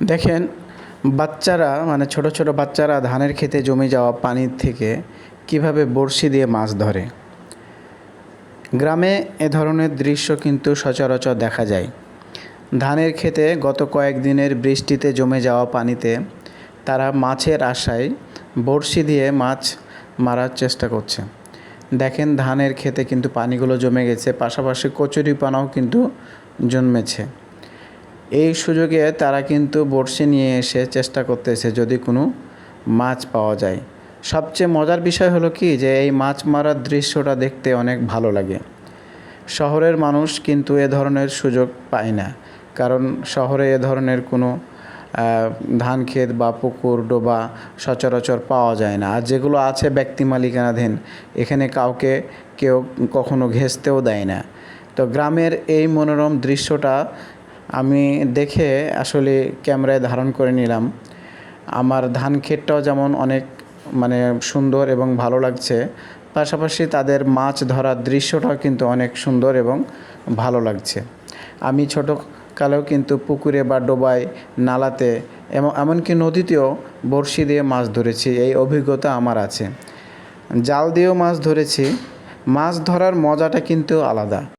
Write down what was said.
দেখেন, বাচ্চারা মানে ছোট ছোট বাচ্চারা ধানের খেতে জমে যাওয়া পানির থেকে কীভাবে বড়শি দিয়ে মাছ ধরে। গ্রামে এ ধরনের দৃশ্য কিন্তু সচরাচর দেখা যায়। ধানের খেতে গত কয়েকদিনের বৃষ্টিতে জমে যাওয়া পানিতে তারা মাছের আশায় বড়শি দিয়ে মাছ মারার চেষ্টা করছে। দেখেন, ধানের খেতে কিন্তু পানিগুলো জমে গেছে, পাশাপাশি কচুরিপানাও কিন্তু জন্মেছে। এই সুযোগে তারা কিন্তু বড়শি নিয়ে এসে চেষ্টা করতেছে যদি কোনো মাছ পাওয়া যায়। সবচেয়ে মজার বিষয় হলো কি যে এই মাছ মারার দৃশ্যটা দেখতে অনেক ভালো লাগে। শহরের মানুষ কিন্তু এ ধরনের সুযোগ পায় না। কারণ শহরে এ ধরনের কোনো ধান ক্ষেত বা পুকুর, ডোবা সচরাচর পাওয়া যায় না। আর যেগুলো আছে ব্যক্তি মালিকানাধীন, এখানে কাউকে কেউ কখনো ঘেঁচতেও দেয় না। তো গ্রামের এই মনোরম দৃশ্যটা আমি দেখে আসলে ক্যামেরায় ধারণ করে নিলাম। আমার ধান ক্ষেতটাও যেমন অনেক মানে সুন্দর এবং ভালো লাগছে, পাশাপাশি তাদের মাছ ধরার দৃশ্যটাও কিন্তু অনেক সুন্দর এবং ভালো লাগছে। আমি ছোটো কালেও কিন্তু পুকুরে বা ডোবায় নালাতে এবং এমনকি নদীতেও বড়শি দিয়ে মাছ ধরেছি, এই অভিজ্ঞতা আমার আছে। জাল দিয়েও মাছ ধরেছি, মাছ ধরার মজাটা কিন্তু আলাদা।